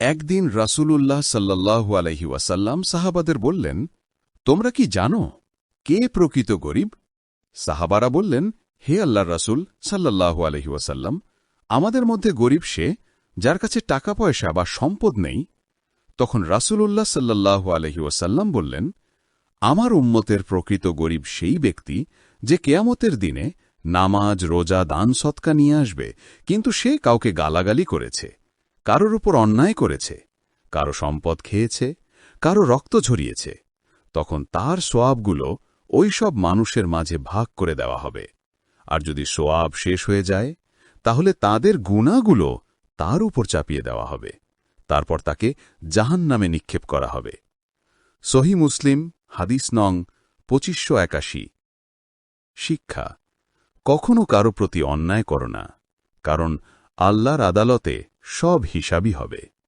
একদিন রাসূলুল্লাহ সাল্লাল্লাহু আলহি ওয়াসাল্লাম সাহাবাদের বললেন, তোমরা কি জানো কে প্রকৃত গরিব? সাহাবারা বললেন, হে আল্লাহ রাসূল সাল্লাল্লাহু আলহি ওয়াসাল্লাম, আমাদের মধ্যে গরিব সে যার কাছে টাকা পয়সা বা সম্পদ নেই। তখন রাসূলুল্লাহ সাল্লাল্লাহু আলহি ওয়াসাল্লাম বললেন, আমার উম্মতের প্রকৃত গরিব সেই ব্যক্তি যে কেয়ামতের দিনে নামাজ, রোজা, দান, সৎকা নিয়ে আসবে, কিন্তু সে কাউকে গালাগালি করেছে। কারোর উপর অন্যায় করেছে, কারও সম্পদ খেয়েছে, কারও রক্ত ঝরিয়েছে, তখন তার সোয়াবগুলো ওই সব মানুষের মাঝে ভাগ করে দেওয়া হবে। আর যদি সোয়াব শেষ হয়ে যায়, তাহলে তাদের গুণাগুলো তার উপর চাপিয়ে দেওয়া হবে। তারপর তাকে জাহান নামে নিক্ষেপ করা হবে। সহি মুসলিম, হাদিস নং পঁচিশশো একাশি। শিক্ষা, কখনো কারও প্রতি অন্যায় করো না, কারণ আল্লাহর আদালতে সব হিসাবই হবে।